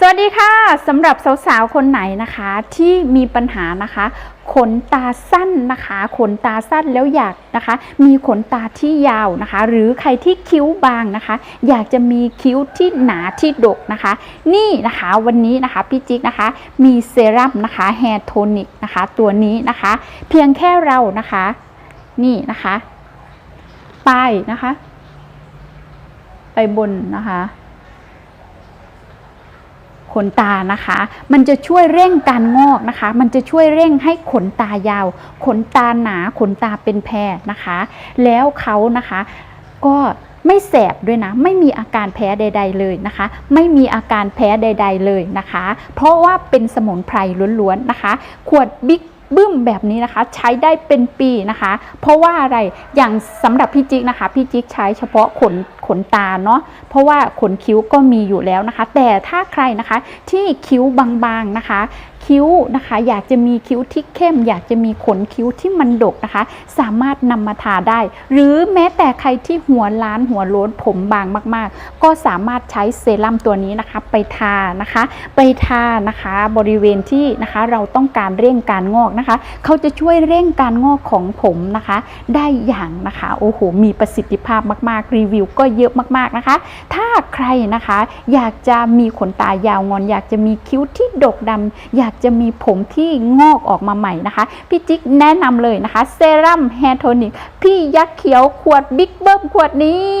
สวัสดีค่ะสำหรับสาวๆ คนไหนนะคะที่มีปัญหานะคะ ขนตาสั้นนะคะ ขนตาสั้นแล้วอยากนะคะ มีขนตาที่ยาวนะคะ หรือใครที่คิ้วบางนะคะ อยากจะมีคิ้วที่หนาที่ดกนะคะ นี่นะคะวันนี้นะคะพี่จิ๊กนะคะ มีเซรั่มนะคะแฮร์โทนิกนะคะ ตัวนี้นะคะ เพียงแค่เรานะคะ นี่นะคะ ป้ายนะคะ ไปบนนะคะ ขนตานะคะ มันจะช่วยเร่งการงอกนะคะ มันจะช่วยเร่งให้ขนตายาว ขนตาหนา ขนตาเป็นแพรนะคะ แล้วเขานะคะก็ไม่แสบด้วยนะ ไม่มีอาการแพ้ใด ๆ เลยนะคะ ไม่มีอาการแพ้ใด ๆ เลยนะคะ เพราะว่าเป็นสมุนไพรล้วนๆนะคะ ขวดบิ๊ก บึ้มแบบนี้นะคะ ใช้ได้เป็นปีนะคะ เพราะว่าอะไรอย่างสำหรับพี่จิ๊กนะคะพี่จิ๊กใช้เฉพาะขนขนตาเนาะเพราะว่าขนคิ้วก็มีอยู่แล้วนะคะ แต่ถ้าใครนะคะที่คิ้วบางๆนะคะ คิ้วนะคะ อยากจะมีคิ้วที่เข้ม อยากจะมีขนคิ้วที่มันดกนะคะ สามารถนำมาทาได้ หรือแม้แต่ใครที่หัวล้านหัวโล้นผมบางมาก ๆ ก็สามารถใช้เซรั่มตัวนี้นะคะไปทานะคะ ไปทานะคะบริเวณที่นะคะเราต้องการเร่งการงอกนะคะ เขาจะช่วยเร่งการงอกของผมนะคะ ได้อย่างนะคะโอ้โหมีประสิทธิภาพมาก ๆ รีวิว ก็เยอะมากๆนะคะ ถ้าใครนะคะอยากจะมีขนตายาวงอน อยากจะมีคิ้วที่ดกดำอยากจะมีผมที่งอกออกมาใหม่นะคะ พี่จิ๊กแนะนำเลยนะคะ เซรั่มแฮร์โทนิก พี่ยักษ์เขียวขวดบิ๊กเบิ้มขวดนี้